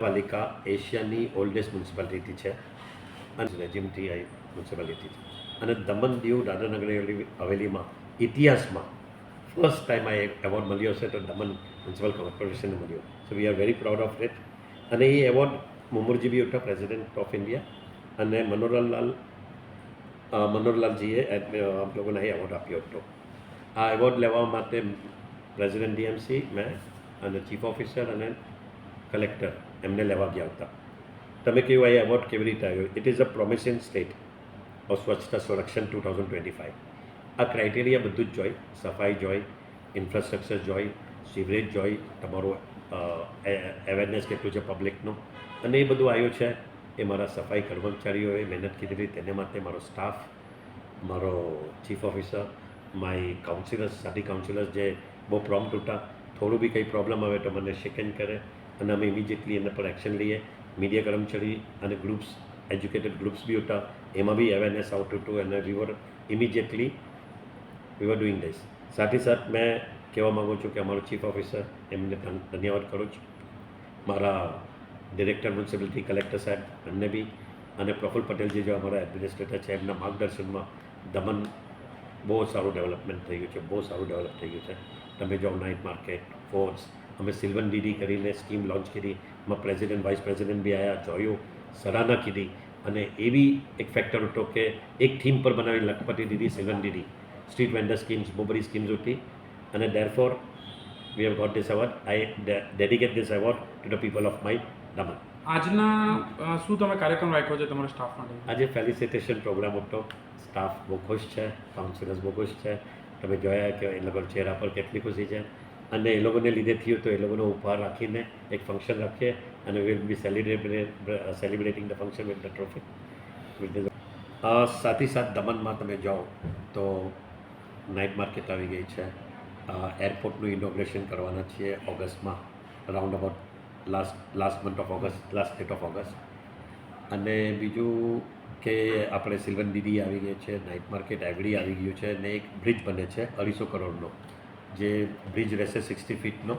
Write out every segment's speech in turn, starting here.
પાલિકા એશિયાની oldest municipality છે. અને રેજીમથી આ મ્યુનિસિપાલિટી છે. અને દમણ દીવ દાદરાનગર હવેલીમાં ઇતિહાસમાં ફર્સ્ટ ટાઈમ આ એવોર્ડ મળ્યો છે તો દમણ મ્યુનિસિપલ કોર્પોરેશનને મળ્યો. So we are very proud of it અને એ એવોર્ડ મુમુરજી બી ઉઠા પ્રેસિડેન્ટ ઓફ ઇન્ડિયા અને મનોહરલાલ મનોહરલાલજીએ આપ લોકોને એ એવોર્ડ આપ્યો હતો. આ એવોર્ડ લેવા માટે પ્રેસિડેન્ટ ડીએમસી મેં અને ચીફ ઓફિસર અને કલેક્ટર એમને લેવા ગયા હતા. તમે કહ્યું, આ એવોર્ડ કેવી રીતે આવ્યો? It is a promising state of સ્વચ્છતા સંરક્ષણ ટુ થાઉઝન્ડ ટ્વેન્ટી ફાઇવ આ ક્રાઇટેરિયા બધું જ જોઈ સફાઈ જોઈ ઇન્ફ્રાસ્ટ્રક્ચર જોઈ સિવરેજ જોઈ તમારું અવેરનેસ કેટલું છે પબ્લિકનું અને એ બધું આવ્યું છે. એ મારા સફાઈ કર્મચારીઓએ મહેનત કીધેલી તેને માટે મારો સ્ટાફ મારો ચીફ ઓફિસર માય કાઉન્સિલર્સ સાથી કાઉન્સિલર્સ જે બહુ પ્રોમ્પ્ટ હતા થોડું બી કંઈ પ્રોબ્લેમ આવે તો મને શેકન કરે. અને અમે ઇમિડિયેટલી એના પર એક્શન લઈએ મીડિયા કર્મચારી અને ગ્રુપ્સ એજ્યુકેટેડ ગ્રુપ્સ બી હતા, એમાં બી અવેરનેસ આઉટ હતું અને we were immediately we were doing this સાથે સાથ મેં કહેવા માગું છું કે અમારો ચીફ ઓફિસર એમને ધન- ધન્યવાદ કરું છું. મારા ડિરેક્ટર મ્યુનિસિપાલિટી કલેક્ટર સાહેબ એમને બી અને પ્રફુલ પટેલ જે અમારા એડમિનિસ્ટ્રેટર છે, એમના માર્ગદર્શનમાં દમણ બહુ સારું ડેવલપમેન્ટ થઈ ગયું છે, બહુ સારું ડેવલપ થઈ ગયું છે. તમે જો નાઇટ માર્કેટ ફોર્ટ્સ અમે સિલ્વન ડીડી કરીને સ્કીમ લોન્ચ કરી એમાં પ્રેસિડેન્ટ વાઇસ પ્રેસિડેન્ટ બી આવ્યા જોયો સરાહના કીધી અને એવી એક ફેક્ટર હતો કે એક થીમ પર બનાવી Lakhpati Didi Silvan Didi street vendor schemes બહુ બધી સ્કીમ્સ હતી અને therefore we have got this award I dedicate this award to the people of my Daman આજના શું તમે કાર્યક્રમ રાખ્યો છે તમારા સ્ટાફ માટે? આજે ફેલિસિટેશન પ્રોગ્રામ હતો સ્ટાફ બહુ ખુશ છે કાઉન્સિલર્સ બહુ ખુશ છે. તમે જોયા કે એ લોકો ચહેરા પર કેટલી ખુશી છે. અને એ લોકોને લીધે થયું તો એ લોકોનો ઉપહાર રાખીને એક ફંક્શન રાખીએ અને will be celebrate celebrating the function with the trophy with સાથે સાથ દમણમાં તમે જાઓ તો નાઇટ માર્કેટ આવી ગઈ છે. એરપોર્ટનું ઇનોગ્રેશન કરવાના છીએ ઓગસ્ટમાં round about last last month of August last date of August અને બીજું કે આપણે સિલ્વન દીદી આવી ગઈ છે નાઇટ માર્કેટ એવડી આવી ગયું છે અને એક બ્રિજ બને છે અઢીસો કરોડનો. જે બ્રિજ રહેશે સિક્સટી ફીટનો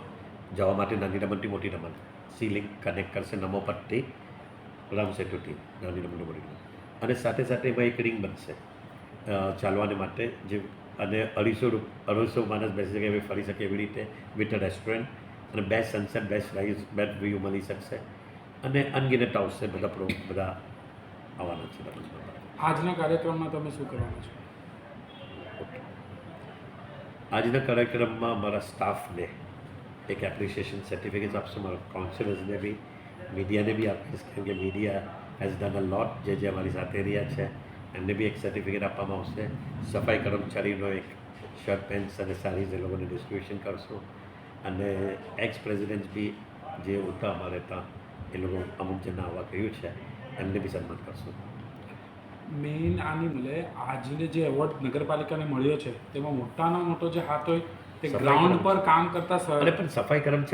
જવા માટે નાની દમણથી મોટી રમત. સી લિંક કનેક્ટ કરશે નમો પટ્ટી, રામ નાની રમત મોટી રમત. અને સાથે સાથે એમાં એક રિંગ બનશે. ચાલવાને માટે જે, અને અઢીસો અઢીસો માણસ બેસી શકે એવી, ફરી શકે એવી રીતે વિથ અ રેસ્ટોરન્ટ અને best sunset best rise best view મળી શકશે. અને અનગિનત આવશે બધા બધા આવવાના છે. આજના કાર્યક્રમમાં તમે શું કરવાના છો? આજના કાર્યક્રમમાં મારા સ્ટાફને એક એપ્રિસિએશન સર્ટિફિકેટ આપશો મારા કાઉન્સિલર્સને બી મીડિયાને બી આપીશ કેમ કે media has done a lot જે જે અમારી સાથે રહ્યા છે એમને બી એક સર્ટિફિકેટ આપવામાં આવશે સફાઈ કર્મચારીનો એક શર્ટ પેન્ટ્સ અને સારીઝ એ લોકોને ડિસ્ટ્રીબ્યુશન કરશું અને એક્સ પ્રેસિડેન્ટ બી જે હતા અમારે ત્યાં એ લોકો અમુક જણા આવવા કહ્યું છે એમને બી સન્માન કરશું મેઇન આની મળે આજને જે એવોર્ડ નગરપાલિકાને મળ્યો છે તેમાં મોટામાં મોટો જે હાથ હોય તે ગ્રાઉન્ડ પર કામ કરતા અને પણ સફાઈ કર્મચારી